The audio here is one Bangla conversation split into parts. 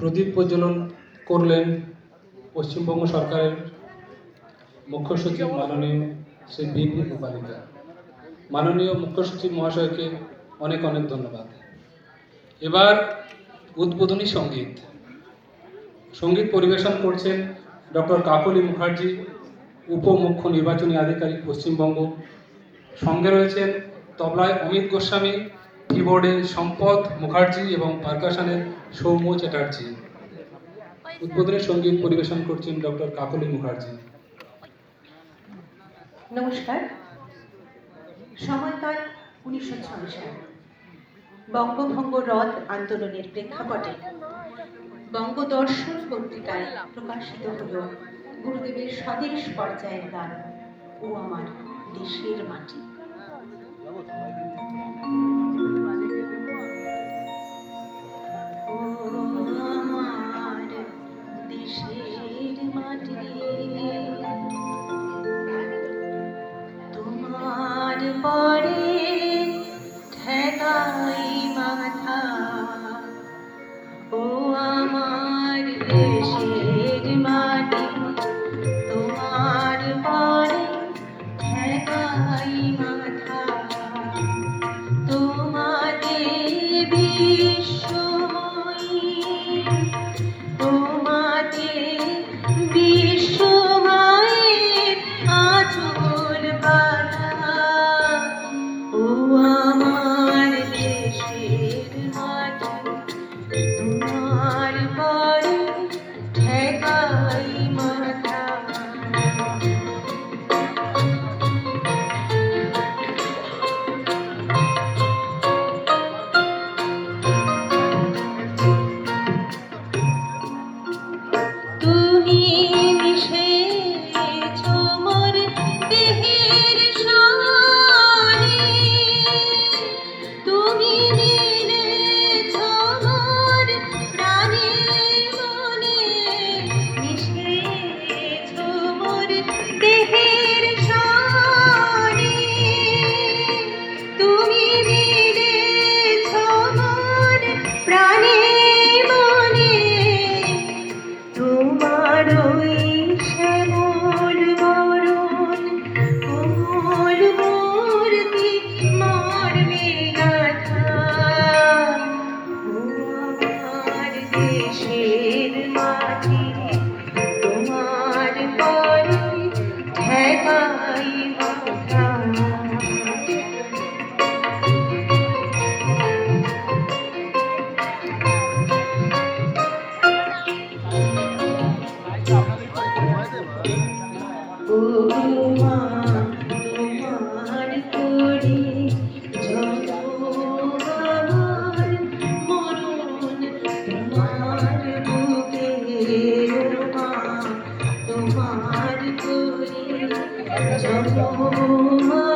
প্রদীপ প্রজ্বলন করলেন পশ্চিমবঙ্গ সরকারের মুখ্য সচিব মাননীয় শ্রী বিপি উপালিকা মাননীয় মুখ্য সচিব মহাশয়কে অনেক অনেক ধন্যবাদ। এবার উদ্বোধনী সংগীত। সংগীত পরিবেশন করছেন ডক্টর কাকলি মুখার্জি, উপমুখ্য নির্বাচনী আধিকারিক পশ্চিমবঙ্গ। সঙ্গে রয়েছেন তবলায় অমিত গোস্বামী কিবোর্ডে সম্পদ মুখার্জি এবং পারকাশনে সৌম্য চ্যাটার্জি। উদ্বোধনের সংগীত পরিবেশন করছেন ডক্টর কাকলি মুখার্জি। নমস্কার। সময়কাল উনিশশো ছয় সাল। বঙ্গভঙ্গ রদ আন্দোলনের প্রেক্ষাপটে বঙ্গদর্শন পত্রিকায় প্রকাশিত হল গুরুদেবের স্বদেশ পর্যায়ের গান ও আমার দেশের মাটি। 你走后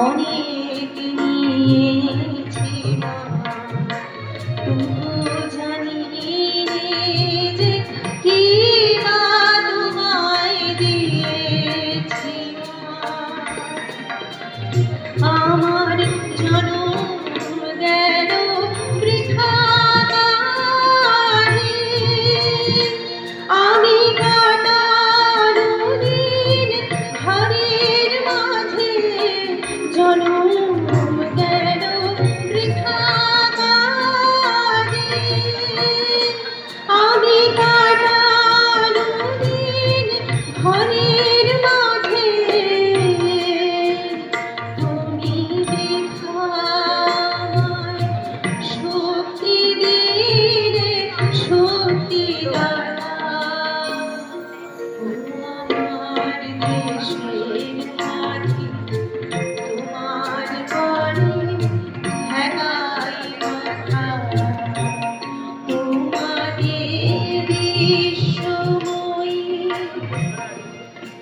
অনেক